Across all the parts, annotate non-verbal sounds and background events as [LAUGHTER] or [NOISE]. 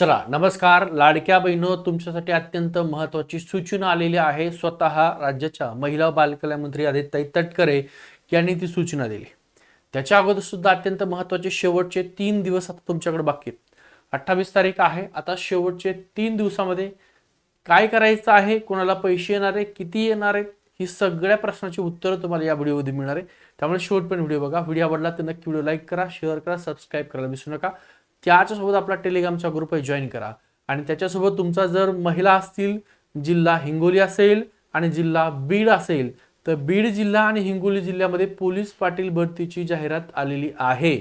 चला नमस्कार. लाडक्या बहिणो तुमच्यासाठी अत्यंत महत्वाची सूचना आलेली आहे. स्वतः राज्याच्या महिला बालकल्यामंत्री आदित्य मंत्री तटकरे यांनी ती सूचना दिली. त्याच्या अगोदर सुद्धा अत्यंत महत्त्वाचे शेवटचे तीन दिवस आता तुमच्याकडे बाकी आहेत. अठ्ठावीस तारीख आहे. आता शेवटचे तीन दिवसामध्ये काय करायचं आहे? कोणाला पैसे येणार आहे? किती येणार आहेत ही सगळ्या प्रश्नाची उत्तरं तुम्हाला या व्हिडिओमध्ये मिळणार आहे. त्यामुळे शेवटपर्यंत व्हिडिओ बघा. व्हिडिओ आवडला तर नक्की व्हिडिओ लाईक करा शेअर करा सबस्क्राईब करायला विसरू नका. त्याच्यासोबत आपला टेलिग्रामचा ग्रुप आहे जॉईन करा. आणि त्याच्यासोबत तुमचा जर महिला असतील जिल्हा हिंगोली असेल आणि जिल्हा बीड असेल तर बीड जिल्हा आणि हिंगोली जिल्ह्यामध्ये पोलीस पाटील भरतीची जाहिरात आलेली आहे.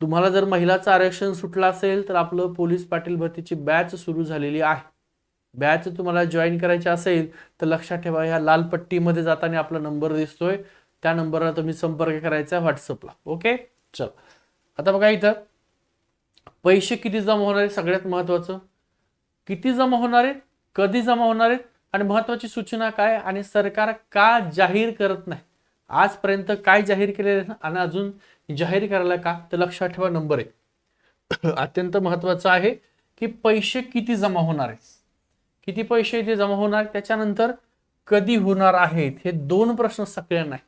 तुम्हाला जर महिलाचं आरक्षण सुटलं असेल तर आपलं पोलीस पाटील भरतीची बॅच सुरू झालेली आहे. बॅच तुम्हाला जॉईन करायची असेल तर लक्षात ठेवा ह्या लाल पट्टीमध्ये जाताना आपला नंबर दिसतोय. त्या नंबरला तुम्ही संपर्क करायचा व्हॉट्सअपला. ओके चल. आता बघा इथं. पैसे किती जमा होणार आहेत सगळ्यात महत्वाचं? किती जमा होणार आहेत कधी जमा होणार आहेत आणि महत्वाची सूचना काय? आणि सरकार का जाहीर करत नाही? आजपर्यंत काय जाहीर केलेलं आहे? आणि अजून जाहीर करायला का? तर लक्षात ठेवा नंबर आहे [CLEARS THROAT] अत्यंत महत्वाचं आहे की पैसे किती जमा होणार आहेत? किती पैसे इथे जमा होणार त्याच्यानंतर कधी होणार आहेत? हे दोन प्रश्न सगळ्यांना आहे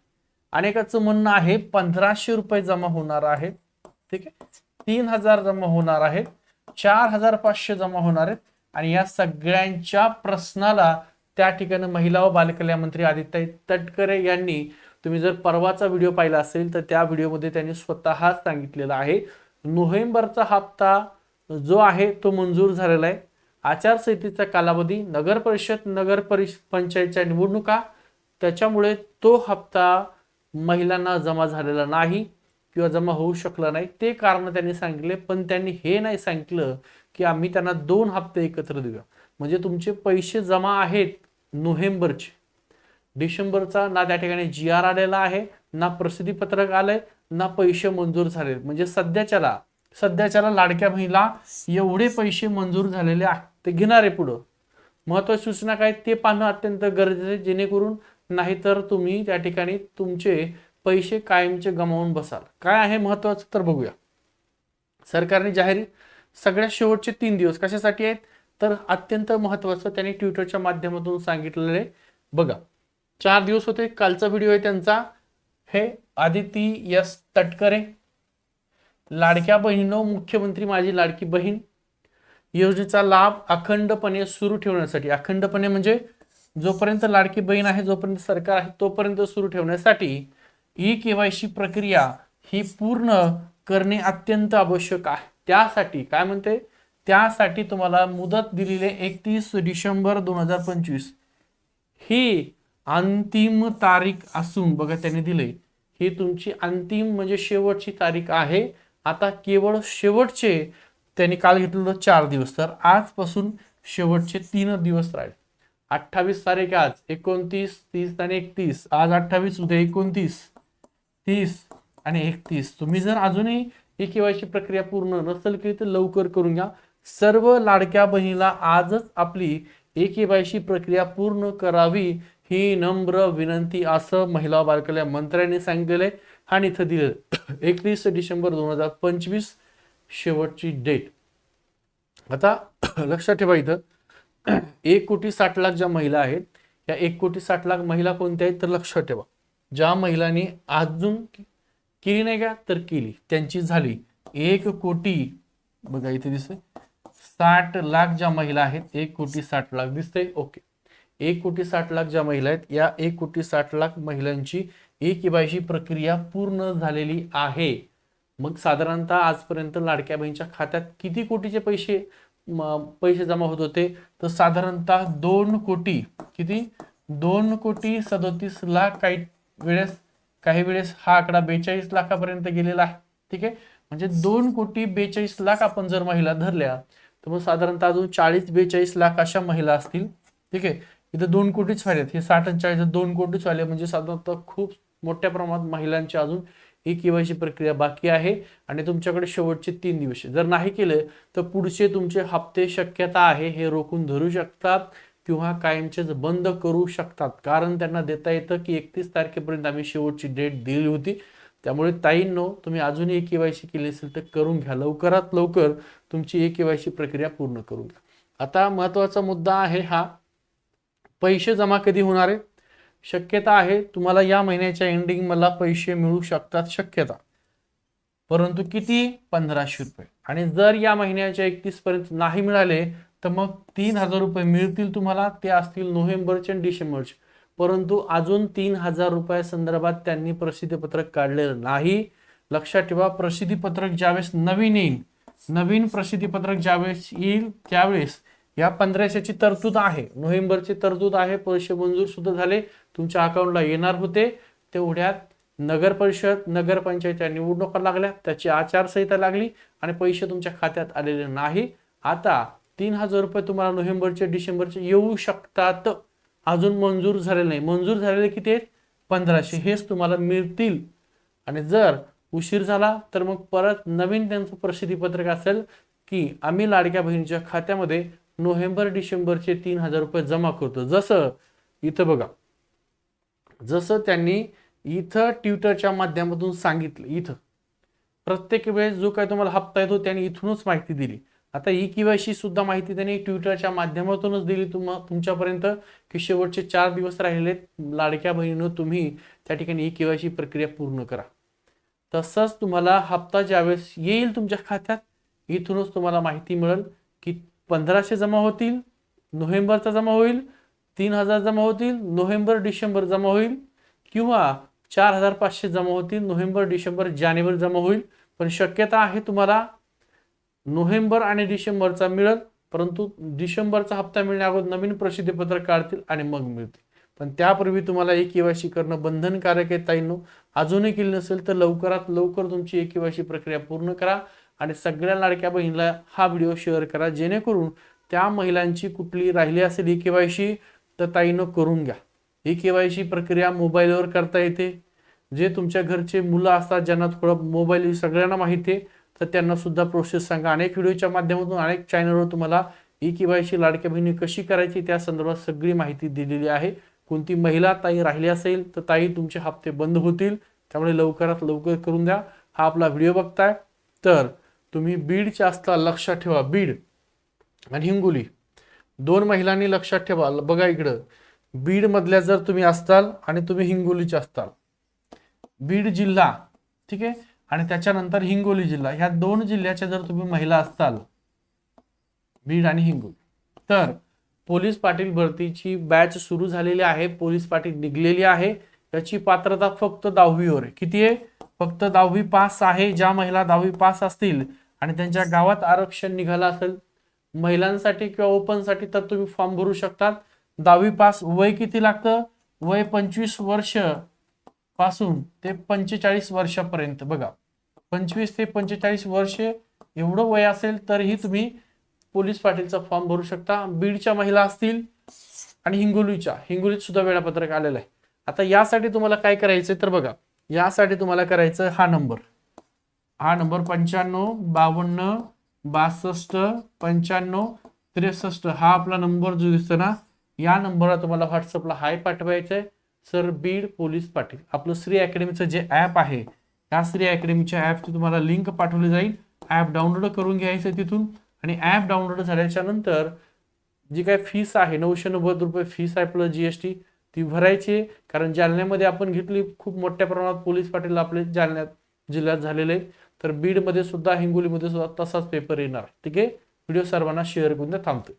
अनेकाचं म्हणणं आहे पंधराशे रुपये जमा होणार आहेत. ठीक आहे? तीन हजार जमा होणार आहेत. चार हजार पाचशे जमा होणार आहेत. आणि या सगळ्यांच्या प्रश्नाला त्या ठिकाणी महिला व बालकल्याण मंत्री आदित्य तटकरे यांनी तुम्ही जर परवाचा व्हिडिओ पाहिला असेल तर त्या व्हिडिओमध्ये त्यांनी स्वतः सांगितलेलं आहे. नोव्हेंबरचा हप्ता जो आहे तो मंजूर झालेला आहे. आचारसंहितेचा कालावधी नगर परिषद नगर परिष पंचायतच्या निवडणुका त्याच्यामुळे तो हप्ता महिलांना जमा झालेला नाही. किंवा जमा होऊ शकला नाही ते कारण त्यांनी सांगितले पण त्यांनी हे नाही सांगितलं की आम्ही त्यांना दोन हप्ते एकत्र देऊया. म्हणजे तुमचे पैसे जमा आहेत नोव्हेंबरचे. डिसेंबरचा ना त्या ठिकाणी जी आर आलेला आहे ना प्रसिद्धीपत्रक आलंय ना पैसे मंजूर झाले म्हणजे सध्याच्याला सध्याच्याला लाडक्या महिला एवढे पैसे मंजूर झालेले आहेत. ते घेणार आहे पुढं. महत्वाची सूचना काय ते पाहणं अत्यंत गरजेचं आहे जेणेकरून नाहीतर तुम्ही त्या ठिकाणी तुमचे पैसे कायमचे गमावून बसाल. काय आहे महत्वाचं तर बघूया. सरकारने जाहीर सगळ्यात शेवटचे तीन दिवस कशासाठी आहेत? तर अत्यंत महत्वाचं त्यांनी ट्विटरच्या माध्यमातून सांगितलेलं आहे बघा. चार दिवस होते कालचा व्हिडिओ आहे त्यांचा. हे आदिती यस तटकरे. लाडक्या बहिणीनो मुख्यमंत्री माझी लाडकी बहीण. योजनेचा लाभ अखंडपणे सुरू ठेवण्यासाठी. अखंडपणे म्हणजे जोपर्यंत लाडकी बहीण आहे जोपर्यंत सरकार आहे तोपर्यंत सुरू ठेवण्यासाठी ई के वाय सी प्रक्रिया ही पूर्ण करणे अत्यंत आवश्यक आहे. त्यासाठी काय म्हणते? त्यासाठी तुम्हाला मुदत दिलेली एकतीस डिसेंबर दोन हजार पंचवीस. ही अंतिम तारीख असून बघा त्याने दिले ही तुमची अंतिम म्हणजे शेवटची तारीख आहे. आता केवळ शेवटचे त्यांनी काल घेतलेलं चार दिवस तर आजपासून शेवटचे तीन दिवस राहील. अठ्ठावीस तारीख आज एकोणतीस तीस आणि एकतीस. आज अठ्ठावीस उद्या एकोणतीस. तीस आणि एकतीस. तुम्ही जर अजूनही ही केवायची प्रक्रिया पूर्ण नसेल केली तर लवकर करून घ्या. सर्व लाडक्या बहिणीला आजच आपली ए प्रक्रिया पूर्ण करावी ही नम्र विनंती असं महिला बालकल्या मंत्र्यांनी सांगितलेलं आहे आणि इथं दिलं [COUGHS] एकतीस डिसेंबर दोन हजार पंचवीस शेवटची डेट. आता [COUGHS] लक्षात ठेवा इथं. [COUGHS] एक कोटी साठ लाख ज्या महिला आहेत या एक कोटी साठ लाख महिला कोणत्या आहेत तर लक्षात ठेवा. ज्या महिलांनी अजून केली नाही का तर केली. त्यांची झाली एक कोटी बघा इथे दिसतंय साठ लाख ज्या महिला आहेत एक कोटी साठ लाख दिसतंय. ओके. एक कोटी साठ लाख ज्या महिला आहेत या एक कोटी साठ लाख महिलांची ई केवायसी प्रक्रिया पूर्ण झालेली आहे. मग साधारणतः आजपर्यंत लाडक्या बहिणीच्या खात्यात किती कोटीचे पैसे पैसे जमा होत होते? तर साधारणतः दोन कोटी किती? दोन कोटी सदोतीस लाख काही वेळेस काही वेळेस हा आकडा बेचाळीस लाखापर्यंत गेलेला आहे. ठीक आहे? म्हणजे दोन कोटी बेचाळीस लाख आपण जर महिला धरल्या तर मग साधारणतः अजून चाळीस बेचाळीस लाख अशा महिला असतील. ठीक आहे? इथं दोन कोटीच व्हायलेत हे साठ आणि चाळीस दोन कोटीच व्हायले म्हणजे साधारणतः खूप मोठ्या प्रमाणात महिलांची अजून ही केवायसी प्रक्रिया बाकी आहे. आणि तुमच्याकडे शेवटचे तीन दिवस जर नाही केले तर पुढचे तुमचे हप्ते शक्यता आहे. हे रोखून धरू शकतात. किंवा कायमचेच बंद करू शकतात. कारण त्यांना देता येतं की एकतीस तारखेपर्यंत आम्ही शेवटची डेट दिली होती. त्यामुळे ताईंनो तुम्ही अजूनही के वाय सी केली असेल तर करून घ्या. लवकरात लवकर तुमची ए वाय सी प्रक्रिया पूर्ण करून घ्या. आता महत्त्वाचा मुद्दा आहे हा पैसे जमा कधी होणार आहे? शक्यता आहे तुम्हाला या महिन्याच्या एंडिंग मला पैसे मिळू शकतात शक्यता. परंतु किती? पंधराशे रुपये. आणि जर या महिन्याच्या एकतीस पर्यंत नाही मिळाले तर मग तीन हजार रुपये मिळतील तुम्हाला ते असतील नोव्हेंबरचे आणि डिसेंबरचे. परंतु अजून तीन हजार रुपया संदर्भात त्यांनी प्रसिद्धीपत्रक काढलेलं नाही. लक्षात ठेवा प्रसिद्धीपत्रक ज्यावेळेस नवीन येईल नवीन प्रसिद्धीपत्रक ज्यावेळेस येईल त्यावेळेस या पंधराशेची तरतूद आहे. नोव्हेंबरची तरतूद आहे पैसे मंजूर सुद्धा झाले तुमच्या अकाउंटला येणार होते. तेवढ्यात नगर परिषद नगरपंचायतच्या निवडणुका लागल्या त्याची आचारसंहिता लागली आणि पैसे तुमच्या खात्यात आलेले नाही. आता तीन हजार रुपये तुम्हाला नोव्हेंबरचे डिसेंबरचे येऊ शकतात. अजून मंजूर झालेले नाही. मंजूर झालेले किती आहेत? पंधराशे. हेच तुम्हाला मिळतील. आणि जर उशीर झाला तर मग परत नवीन त्यांचं प्रसिद्धीपत्रक असेल की आम्ही लाडक्या बहिणीच्या खात्यामध्ये नोव्हेंबर डिसेंबरचे तीन हजार रुपये जमा करतो. जसं इथं बघा. जसं त्यांनी इथं ट्विटरच्या माध्यमातून सांगितलं. इथं. प्रत्येक वेळेस जो काय तुम्हाला हप्ता येतो त्यांनी इथूनच माहिती दिली. आता ई केवायसी सुद्धा माहिती त्यांनी ट्विटरच्या माध्यमातूनच दिली. तुम तुमच्यापर्यंत की शेवटचे चार दिवस राहिलेत लाडक्या बहिणीनं तुम्ही त्या ठिकाणी ई केवायसी प्रक्रिया पूर्ण करा. तसंच तुम्हाला हप्ता ज्यावेळेस येईल तुमच्या खात्यात इथूनच तुम्हाला माहिती मिळेल की पंधराशे जमा होतील नोव्हेंबरचा जमा होईल तीन हजार जमा होतील नोव्हेंबर डिसेंबर जमा होईल किंवा चार हजार पाचशे जमा होतील नोव्हेंबर डिसेंबर जानेवारी जमा होईल. पण शक्यता आहे तुम्हाला नोव्हेंबर आणि डिसेंबरचा मिळत परंतु डिसेंबरचा हप्ता मिळण्याअगोदर नवीन प्रसिद्धीपत्रक काढतील आणि मग मिळतील. पण त्यापूर्वी तुम्हाला एक केवायसी करणं बंधनकारक आहे ताईंनो. अजूनही केली नसेल तर लवकरात लवकर तुमची एक केवायसी प्रक्रिया पूर्ण करा आणि सगळ्या लाडक्या बहिणीला हा व्हिडिओ शेअर करा जेणेकरून त्या महिलांची कुठली राहिली असेल ई केवायसी तर ताईनं करून घ्या. ही केवायसी प्रक्रिया मोबाईलवर करता येते. जे तुमच्या घरचे मुलं असतात ज्यांना थोडं मोबाईल सगळ्यांना माहिती आहे तर त्यांना सुद्धा प्रोसेस सांगा. अनेक व्हिडिओच्या माध्यमातून अनेक चॅनलवर तुम्हाला ई केवायसी लाडक्या बहिणी कशी करायची त्या संदर्भात सगळी माहिती दिलेली आहे. कोणती महिला ताई राहिली असेल तर ताई तुमचे हप्ते बंद होतील. त्यामुळे लवकरात लवकर करून द्या. हा आपला व्हिडिओ बघताय. तर तुम्ही बीडच्या असता लक्षात ठेवा. बीड आणि हिंगोली. दोन महिलांनी लक्षात ठेवा. बघा इकडं. बीडमधल्या जर तुम्ही असताल आणि तुम्ही हिंगोलीचे असताल. बीड जिल्हा. ठीक आहे? आणि त्याच्यानंतर हिंगोली जिल्हा. ह्या दोन जिल्ह्याच्या जर तुम्ही महिला असताल बीड आणि हिंगोली तर पोलीस पाटील भरतीची बॅच सुरू झालेली आहे. पोलीस पाटील निघलेली आहे. याची पात्रता फक्त दहावीवर आहे. किती आहे? फक्त दहावी पास आहे. ज्या महिला दहावी पास असतील आणि त्यांच्या गावात आरक्षण निघालं असेल महिलांसाठी किंवा ओपनसाठी तर तुम्ही फॉर्म भरू शकतात. दहावी पास वय किती लागतं? वय पंचवीस वर्ष. पासून ते पंचेचाळीस वर्षापर्यंत. बघा पंचवीस ते पंचेचाळीस वर्ष एवढं वय असेल तरीही तुम्ही पोलीस पाटीलचा फॉर्म भरू शकता. बीडच्या महिला असतील आणि हिंगोलीच्या. हिंगोलीत सुद्धा वेळापत्रक आलेलं आहे. आता यासाठी तुम्हाला काय करायचंय तर बघा यासाठी तुम्हाला करायचं हा नंबर. हा नंबर पंच्याण्णव बावन्न बासष्ट पंच्याण्णव त्रेसष्ट. हा आपला नंबर जो दिसतो ना या नंबरला तुम्हाला व्हॉट्सअपला हाय पाठवायचं आहे सर बीड पोलीस पाटील. आपलं श्री अकॅडमीचं जे ॲप आहे या श्री अकॅडमीच्या ॲपची तुम्हाला लिंक पाठवली जाईल. ॲप डाउनलोड करून घ्यायचं तिथून. आणि ॲप डाउनलोड झाल्याच्यानंतर जी काय फीस आहे नऊशे नव्वद रुपये फीस आहे प्लस जी एस टी ती भरायची आहे. कारण जालन्यामध्ये आपण घेतली खूप मोठ्या प्रमाणात पोलीस पाटील आपले जालन्यात जिल्ह्यात झालेले आहेत. तर बीडमध्ये सुद्धा हिंगोलीमध्ये सुद्धा तसाच पेपर येणार ठीक आहे? व्हिडिओ सर्वांना शेअर करून थांबतो थांबतोय.